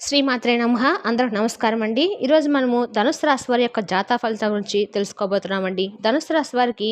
శ్రీమాత్రే నమ. అందరూ నమస్కారం అండి ఈరోజు మనము ధనుసు రాశి వారి యొక్క జాతా ఫలితం గురించి తెలుసుకోబోతున్నామండి. ధనుసు రాశి వారికి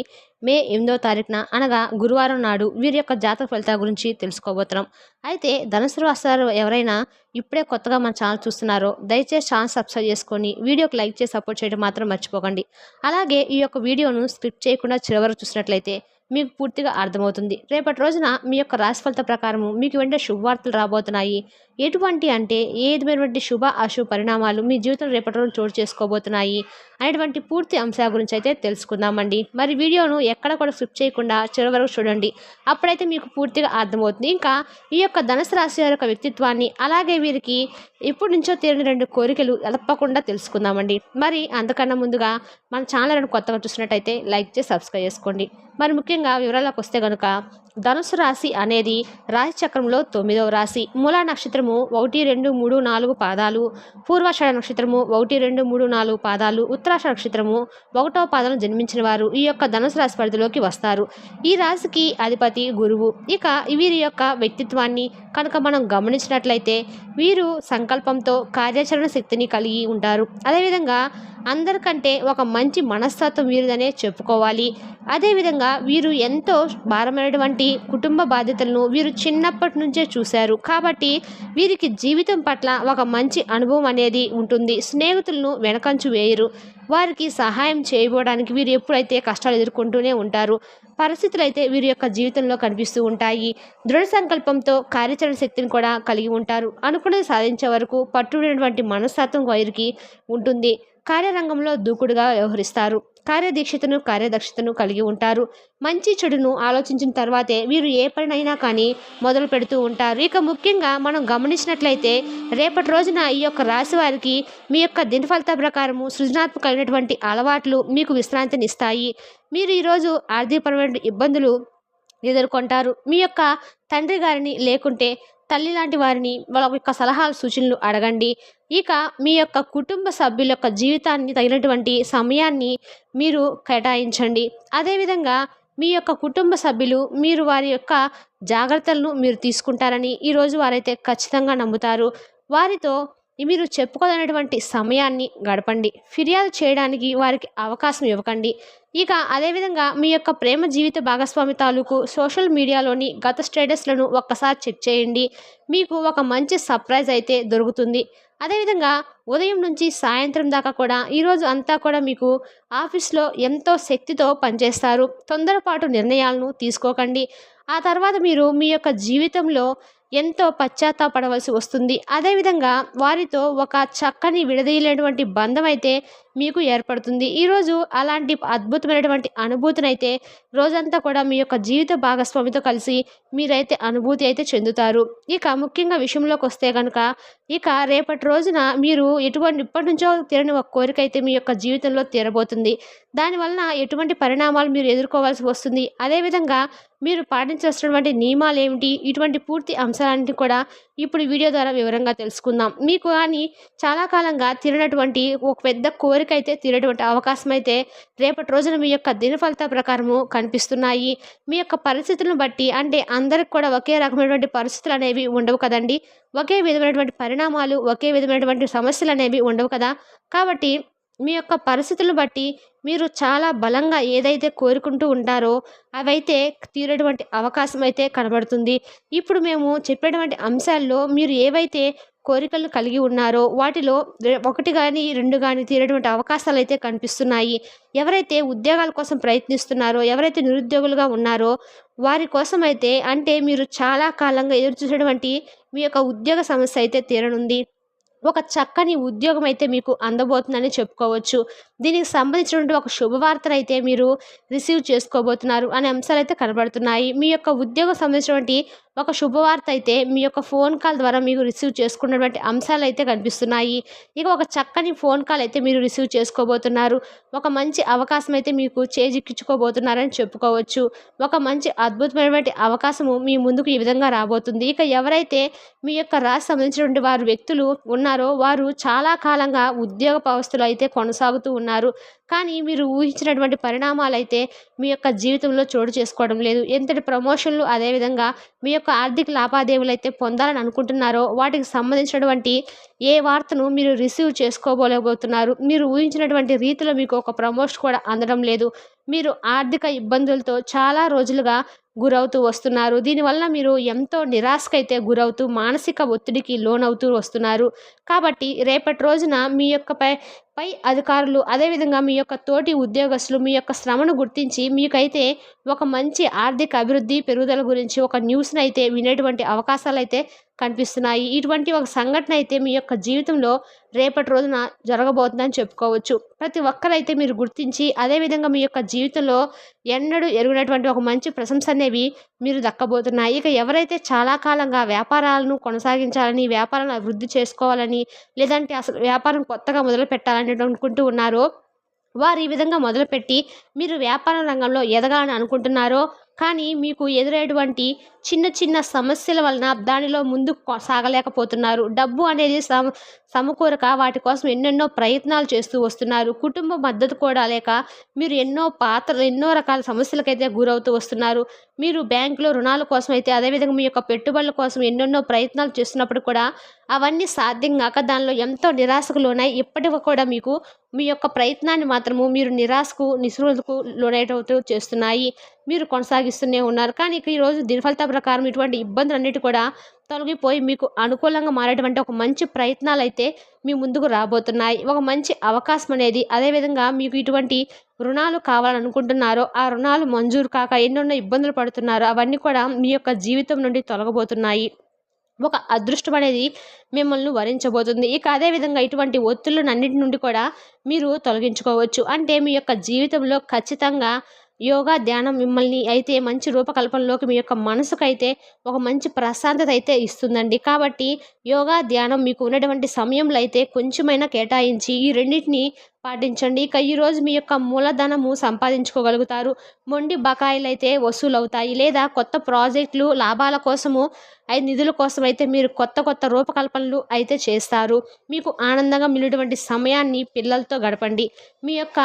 మే ఎనిమిదో తారీఖున అనగా గురువారం నాడు వీరి యొక్క జాతక ఫలితాల గురించి తెలుసుకోబోతున్నాం. అయితే ధనుసు రాశి వారు ఎవరైనా ఇప్పుడే కొత్తగా మన ఛానల్ చూస్తున్నారో దయచేసి ఛానల్ సబ్స్క్రైబ్ చేసుకొని వీడియోకి లైక్ చేసి సపోర్ట్ చేయడం మాత్రం మర్చిపోకండి. అలాగే ఈ యొక్క వీడియోను స్క్రిప్ట్ చేయకుండా చివరకు చూసినట్లయితే మీకు పూర్తిగా అర్థమవుతుంది. రేపటి రోజున మీ యొక్క రాశి ఫలిత ప్రకారము మీకు వెంటనే శుభవార్తలు రాబోతున్నాయి. ఎటువంటి అంటే ఏదైనటువంటి శుభ అశుభ పరిణామాలు మీ జీవితం రేపటి రోజు చోటు చేసుకోబోతున్నాయి అనేటువంటి పూర్తి అంశాల గురించి అయితే తెలుసుకుందామండి. మరి వీడియోను ఎక్కడ కూడా స్కిప్ చేయకుండా చివరి వరకు చూడండి. అప్పుడైతే మీకు పూర్తిగా అర్థమవుతుంది. ఇంకా ఈ యొక్క ధనుసు రాశి వారి యొక్క వ్యక్తిత్వాన్ని అలాగే వీరికి ఎప్పటి నుంచో తీరిన రెండు కోరికలు తప్పకుండా తెలుసుకుందామండి. మరి అంతకన్నా ముందుగా మన ఛానల్ కొత్తగా చూసినట్టయితే లైక్ చేసి సబ్స్క్రైబ్ చేసుకోండి. మరి ముఖ్యంగా వివరాలకు వస్తే కనుక ధనుసు రాశి అనేది రాశి చక్రంలో తొమ్మిదవ రాశి. మూలా నక్షత్రము ఒకటి రెండు మూడు నాలుగు పాదాలు. పూర్వాషాఢ నక్షత్రము ఒకటి రెండు మూడు నాలుగు పాదాలు. ఉత్తరాషాఢ నక్షత్రము ఒకటవ పాదం జన్మించిన వారు. ఈ యొక్క ధనుసు రాశి పరిధిలోకి వస్తారు. ఈ రాశికి అధిపతి గురువు. ఇక వీరి యొక్క వ్యక్తిత్వాన్ని కనుక మనం గమనించినట్లయితే వీరు సంకల్పంతో కార్యాచరణ శక్తిని కలిగి ఉంటారు. అదేవిధంగా అందరికంటే ఒక మంచి మనస్తత్వం వీరిదనే చెప్పుకోవాలి. అదేవిధంగా వీరు ఎంతో భారమైనటువంటి కుటుంబ బాధ్యతలను వీరు చిన్నప్పటి నుంచే చూశారు. కాబట్టి వీరికి జీవితం పట్ల ఒక మంచి అనుభవం అనేది ఉంటుంది. స్నేహితులను వెనకంచు వేయరు. వారికి సహాయం చేయబోవడానికి వీరు ఎప్పుడైతే కష్టాలు ఎదుర్కొంటూనే ఉంటారు. పరిస్థితులు అయితే వీరి యొక్క జీవితంలో కనిపిస్తూ ఉంటాయి. దృఢ సంకల్పంతో కార్యాచరణ శక్తిని కూడా కలిగి ఉంటారు. అనుకున్నది సాధించే వరకు పట్టుడినటువంటి మనస్తత్వం వైరికి ఉంటుంది. కార్యరంగంలో దూకుడుగా వ్యవహరిస్తారు. కార్యదీక్షతను కార్యదక్షతను కలిగి ఉంటారు. మంచి చెడును ఆలోచించిన తర్వాతే వీరు ఏ పనినైనా కానీ మొదలు పెడుతూ ఉంటారు. ఇక ముఖ్యంగా మనం గమనించినట్లయితే రేపటి రోజున ఈ యొక్క రాశి వారికి మీ యొక్క దినఫలిత ప్రకారము సృజనాత్మకమైనటువంటి అలవాట్లు మీకు విశ్రాంతిని ఇస్తాయి. మీరు ఈరోజు ఆర్థికపరమైన ఇబ్బందులు ఎదుర్కొంటారు. మీ యొక్క తండ్రి గారిని లేకుంటే తల్లి లాంటి వారిని వాళ్ళ యొక్క సలహాలు సూచనలు అడగండి. ఇక మీ యొక్క కుటుంబ సభ్యుల యొక్క జీవితాన్ని తగినటువంటి సమయాన్ని మీరు కేటాయించండి. అదేవిధంగా మీ యొక్క కుటుంబ సభ్యులు మీరు వారి యొక్క జాగ్రత్తలను మీరు తీసుకుంటారని ఈరోజు వారైతే ఖచ్చితంగా నమ్ముతారు. వారితో మీరు చెప్పుకోదనటువంటి సమయాన్ని గడపండి. ఫిర్యాదు చేయడానికి వారికి అవకాశం ఇవ్వకండి. ఇక అదేవిధంగా మీ యొక్క ప్రేమ జీవిత భాగస్వామి తాలూకు సోషల్ మీడియాలోని గత స్టేటస్లను ఒక్కసారి చెక్ చేయండి. మీకు ఒక మంచి సర్ప్రైజ్ అయితే దొరుకుతుంది. అదేవిధంగా ఉదయం నుంచి సాయంత్రం దాకా కూడా ఈరోజు అంతా కూడా మీకు ఆఫీస్లో ఎంతో శక్తితో పనిచేస్తారు. తొందరపాటు నిర్ణయాలను తీసుకోకండి. ఆ తర్వాత మీరు మీ యొక్క జీవితంలో ఎంతో పశ్చాత్తాపడవలసి వస్తుంది. అదేవిధంగా వారితో ఒక చక్కని విడదీయలేనటువంటి బంధం అయితే మీకు ఏర్పడుతుంది. ఈరోజు అలాంటి అద్భుతమైనటువంటి అనుభూతిని అయితే రోజంతా కూడా మీ యొక్క జీవిత భాగస్వామితో కలిసి మీరైతే అనుభూతి అయితే చెందుతారు. ఇక ముఖ్యంగా విషయంలోకి వస్తే కనుక ఇక రేపటి రోజున మీరు ఎటువంటి ఇప్పటి నుంచో తీరని ఒక కోరిక అయితే మీ యొక్క జీవితంలో తీరబోతుంది. దానివలన ఎటువంటి పరిణామాలు మీరు ఎదుర్కోవాల్సి వస్తుంది. అదేవిధంగా మీరు పాటించాల్సినటువంటి నియమాలు ఏమిటి? ఇటువంటి పూర్తి అంశాలన్నింటినీ కూడా ఇప్పుడు వీడియో ద్వారా వివరంగా తెలుసుకుందాం. మీకు కానీ చాలా కాలంగా తీరినటువంటి ఒక పెద్ద కోరిక అయితే తీరేటువంటి అవకాశం అయితే రేపటి రోజున మీ యొక్క దినఫలిత ప్రకారము కనిపిస్తున్నాయి. మీ యొక్క పరిస్థితులను బట్టి అంటే అందరికి కూడా ఒకే రకమైనటువంటి పరిస్థితులు అనేవి ఉండవు కదండి. ఒకే విధమైనటువంటి పరిణామాలు ఒకే విధమైనటువంటి సమస్యలు అనేవి ఉండవు కదా. కాబట్టి మీ యొక్క పరిస్థితులను బట్టి మీరు చాలా బలంగా ఏదైతే కోరుకుంటూ ఉంటారో అవైతే తీరేటువంటి అవకాశం అయితే కనబడుతుంది. ఇప్పుడు మేము చెప్పేటువంటి అంశాల్లో మీరు ఏవైతే కోరికలు కలిగి ఉన్నారో వాటిలో ఒకటి కానీ రెండు కానీ తీరేటువంటి అవకాశాలు అయితే కనిపిస్తున్నాయి. ఎవరైతే ఉద్యోగాల కోసం ప్రయత్నిస్తున్నారో ఎవరైతే నిరుద్యోగులుగా ఉన్నారో వారి కోసం అయితే అంటే మీరు చాలా కాలంగా ఎదురు చూసేటువంటి మీ యొక్క ఉద్యోగ సమస్య అయితే తీరనుంది. ఒక చక్కని ఉద్యోగం అయితే మీకు అందబోతుందని చెప్పుకోవచ్చు. దీనికి సంబంధించినటువంటి ఒక శుభవార్తను అయితే మీరు రిసీవ్ చేసుకోబోతున్నారు అనే అంశాలు అయితే కనబడుతున్నాయి. మీ యొక్క ఉద్యోగం సంబంధించినటువంటి ఒక శుభవార్త అయితే మీ యొక్క ఫోన్ కాల్ ద్వారా మీకు రిసీవ్ చేసుకున్నటువంటి అంశాలు అయితే కనిపిస్తున్నాయి. ఇక ఒక చక్కని ఫోన్ కాల్ అయితే మీరు రిసీవ్ చేసుకోబోతున్నారు. ఒక మంచి అవకాశం అయితే మీకు చేజిక్కించుకోబోతున్నారని చెప్పుకోవచ్చు. ఒక మంచి అద్భుతమైనటువంటి అవకాశము మీ ముందుకు ఈ విధంగా రాబోతుంది. ఇక ఎవరైతే మీ యొక్క రాశి సంబంధించినటువంటి వారు వ్యక్తులు ఉన్నారో వారు చాలా కాలంగా ఉద్యోగ పవస్థలు అయితే కొనసాగుతూ ఉన్నారు. కానీ మీరు ఊహించినటువంటి పరిణామాలు అయితే మీ యొక్క జీవితంలో చోటు చేసుకోవడం లేదు. ఎంతటి ప్రమోషన్లు అదేవిధంగా మీ యొక్క యొక్క ఆర్థిక లావాదేవీలు అయితే పొందాలని అనుకుంటున్నారో వాటికి సంబంధించినటువంటి ఏ వార్తను మీరు రిసీవ్ చేసుకోబోలేకపోతున్నారు మీరు ఊహించినటువంటి రీతిలో మీకు ఒక ప్రమోషన్ కూడా అందడం లేదు. మీరు ఆర్థిక ఇబ్బందులతో చాలా రోజులుగా గురవుతూ వస్తున్నారు. దీనివల్ల మీరు ఎంతో నిరాశకైతే గురవుతూ మానసిక ఒత్తిడికి లోనవుతూ వస్తున్నారు. కాబట్టి రేపటి రోజున మీ యొక్క పై పై అధికారులు అదేవిధంగా మీ యొక్క తోటి ఉద్యోగస్తులు మీ యొక్క శ్రమను గుర్తించి మీకైతే ఒక మంచి ఆర్థిక అభివృద్ధి పెరుగుదల గురించి ఒక న్యూస్ని అయితే వినేటువంటి అవకాశాలు అయితే కనిపిస్తున్నాయి. ఇటువంటి ఒక సంఘటన అయితే మీ యొక్క జీవితంలో రేపటి రోజున జరగబోతుందని చెప్పుకోవచ్చు. ప్రతి ఒక్కరైతే మీరు గుర్తించి అదేవిధంగా మీ యొక్క జీవితంలో ఎన్నడూ ఎరుగునటువంటి ఒక మంచి ప్రశంస అనేవి మీరు దక్కబోతున్నాయి. ఇక ఎవరైతే చాలా కాలంగా వ్యాపారాలను కొనసాగించాలని వ్యాపారాలను అభివృద్ధి చేసుకోవాలని లేదంటే అసలు వ్యాపారం కొత్తగా మొదలు పెట్టాలని అనుకుంటూ ఉన్నారో వారు ఈ విధంగా మొదలుపెట్టి మీరు వ్యాపార రంగంలో ఎదగాలని అనుకుంటున్నారో కానీ మీకు ఎదురయ్యేటువంటి చిన్న చిన్న సమస్యల వలన దానిలో ముందుకు సాగలేకపోతున్నారు. డబ్బు అనేది సమ సమకూరక వాటి కోసం ఎన్నెన్నో ప్రయత్నాలు చేస్తూ వస్తున్నారు. కుటుంబ మద్దతు కూడా లేక మీరు ఎన్నో పాత్రలు ఎన్నో రకాల సమస్యలకైతే గురవుతూ వస్తున్నారు. మీరు బ్యాంకులో రుణాల కోసం అయితే అదేవిధంగా మీ యొక్క పెట్టుబడుల కోసం ఎన్నెన్నో ప్రయత్నాలు చేస్తున్నప్పుడు కూడా అవన్నీ సాధ్యం కాక దానిలో ఎంతో నిరాశకు లోనై ఇప్పటికి కూడా మీకు మీ యొక్క ప్రయత్నాన్ని మాత్రము మీరు నిరాశకు నిస్పృహకు లోనైతూ చేస్తున్నాయి. మీరు కొనసాగిస్తూనే ఉన్నారు. కానీ ఈరోజు దినఫలిత ప్రకారం ఇటువంటి ఇబ్బందులన్నిటి కూడా తొలగిపోయి మీకు అనుకూలంగా మారేటువంటి ఒక మంచి ప్రయత్నాలు అయితే మీ ముందుకు రాబోతున్నాయి. ఒక మంచి అవకాశం అనేది అదేవిధంగా మీకు ఇటువంటి రుణాలు కావాలనుకుంటున్నారో ఆ రుణాలు మంజూరు కాక ఎన్నెన్నో ఇబ్బందులు పడుతున్నారో అవన్నీ కూడా మీ యొక్క జీవితం నుండి తొలగబోతున్నాయి. ఒక అదృష్టం అనేది మిమ్మల్ని వరించబోతుంది. ఇక అదేవిధంగా ఇటువంటి ఒత్తిళ్ళన్నింటి నుండి కూడా మీరు తొలగించుకోవచ్చు. అంటే మీ యొక్క జీవితంలో ఖచ్చితంగా యోగా ధ్యానం మిమ్మల్ని అయితే మంచి రూపకల్పనలోకి మీ యొక్క మనసుకైతే ఒక మంచి ప్రశాంతత అయితే ఇస్తుందండి. కాబట్టి యోగా ధ్యానం మీకు ఉన్నటువంటి సమయంలో అయితే కొంచెమైనా కేటాయించి ఈ రెండింటిని పాటించండి. ఇక ఈరోజు మీ యొక్క మూలధనము సంపాదించుకోగలుగుతారు. మొండి బకాయిలు అయితే వసూలు అవుతాయి లేదా కొత్త ప్రాజెక్టులు లాభాల కోసము ఐదు నిధుల కోసం అయితే మీరు కొత్త కొత్త రూపకల్పనలు అయితే చేస్తారు. మీకు ఆనందంగా మిగిలినటువంటి సమయాన్ని పిల్లలతో గడపండి. మీ యొక్క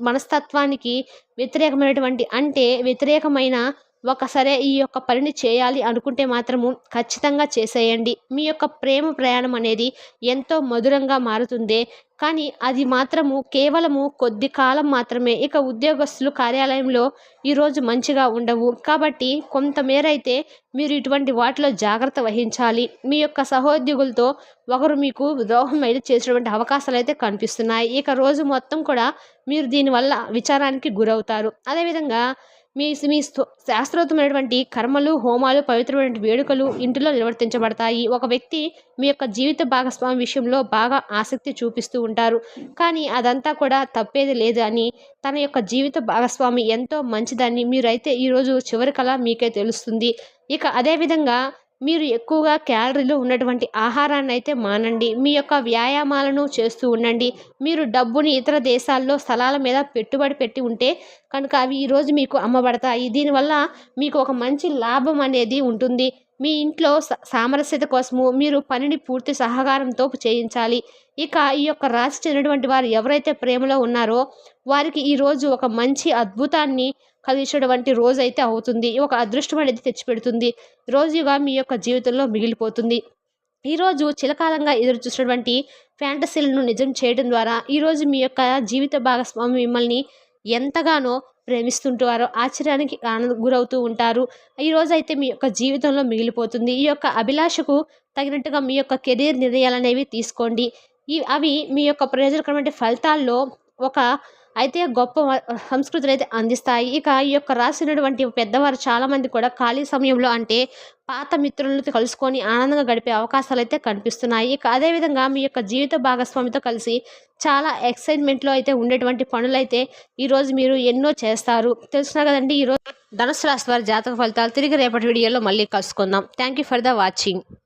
మనస్తత్వానికి వ్యతిరేకమైనటువంటి అంటే వ్యతిరేకమైన ఒకసారి ఈ యొక్క పనిని చేయాలి అనుకుంటే మాత్రము ఖచ్చితంగా చేసేయండి. మీ యొక్క ప్రేమ ప్రయాణం అనేది ఎంతో మధురంగా మారుతుంది కానీ అది మాత్రము కేవలము కొద్ది కాలం మాత్రమే. ఇక ఉద్యోగస్తులు కార్యాలయంలో ఈరోజు మంచిగా ఉండవు. కాబట్టి కొంతమేర అయితే మీరు ఇటువంటి వాటిలో జాగ్రత్త వహించాలి. మీ యొక్క సహోద్యోగులతో ఒకరు మీకు ద్రోహం అయితే చేసినటువంటి అవకాశాలు అయితే కనిపిస్తున్నాయి. ఇక రోజు మొత్తం కూడా మీరు దీనివల్ల విచారానికి గురవుతారు. అదేవిధంగా మీ మీ శాస్త్రోత్తమైనటువంటి కర్మలు హోమాలు పవిత్రమైన వేడుకలు ఇంటిలో నిర్వర్తించబడతాయి. ఒక వ్యక్తి మీ యొక్క జీవిత భాగస్వామి విషయంలో బాగా ఆసక్తి చూపిస్తూ ఉంటారు. కానీ అదంతా కూడా తప్పేది లేదు అని తన యొక్క జీవిత భాగస్వామి ఎంతో మంచిదని మీరైతే ఈరోజు చివరి కళ మీకే తెలుస్తుంది. ఇక అదేవిధంగా మీరు ఎక్కువగా క్యాలరీలు ఉన్నటువంటి ఆహారాన్ని అయితే మానండి. మీ యొక్క వ్యాయామాలను చేస్తూ ఉండండి. మీరు డబ్బుని ఇతర దేశాల్లో స్థలాల మీద పెట్టుబడి పెట్టి ఉంటే కనుక అవి ఈరోజు మీకు అమ్మబడతాయి. దీనివల్ల మీకు ఒక మంచి లాభం అనేది ఉంటుంది. మీ ఇంట్లో సామరస్యత కోసము మీరు పనిని పూర్తి సహకారంతో చేయించాలి. ఇక ఈ యొక్క రాశి చెందినటువంటి వారు ఎవరైతే ప్రేమలో ఉన్నారో వారికి ఈరోజు ఒక మంచి అద్భుతాన్ని కలిగించినటువంటి రోజు అయితే అవుతుంది. ఒక అదృష్టం అనేది తెచ్చిపెడుతుంది. రోజుగా మీ యొక్క జీవితంలో మిగిలిపోతుంది. ఈరోజు చిలకాలంగా ఎదురు చూసినటువంటి ఫ్యాంటసీలను నిజం చేయడం ద్వారా ఈరోజు మీ యొక్క జీవిత భాగస్వామి మిమ్మల్ని ఎంతగానో ప్రేమిస్తుంటారో ఆశ్చర్యానికి ఆనంద గురవుతూ ఉంటారు. ఈరోజు అయితే మీ యొక్క జీవితంలో మిగిలిపోతుంది. ఈ యొక్క అభిలాషకు తగినట్టుగా మీ యొక్క కెరీర్ నిర్ణయాలు అనేవి తీసుకోండి. ఈ అవి మీ యొక్క ప్రయోజనకరమైన ఫలితాల్లో ఒక అయితే గొప్ప సంస్కృతులు అయితే అందిస్తాయి. ఇక ఈ యొక్క రాసినటువంటి పెద్దవారు చాలామంది కూడా ఖాళీ సమయంలో అంటే పాత మిత్రులతో కలుసుకొని ఆనందంగా గడిపే అవకాశాలు అయితే కనిపిస్తున్నాయి. ఇక అదేవిధంగా మీ యొక్క జీవిత భాగస్వామితో కలిసి చాలా ఎక్సైట్మెంట్లో అయితే ఉండేటువంటి పనులైతే ఈరోజు మీరు ఎన్నో చేస్తారు. తెలుసున్నా కదండి ఈరోజు ధనుసు రాశి వారి జాతక ఫలితాలు తిరిగి రేపటి వీడియోలో మళ్ళీ కలుసుకుందాం. Thank you for the watching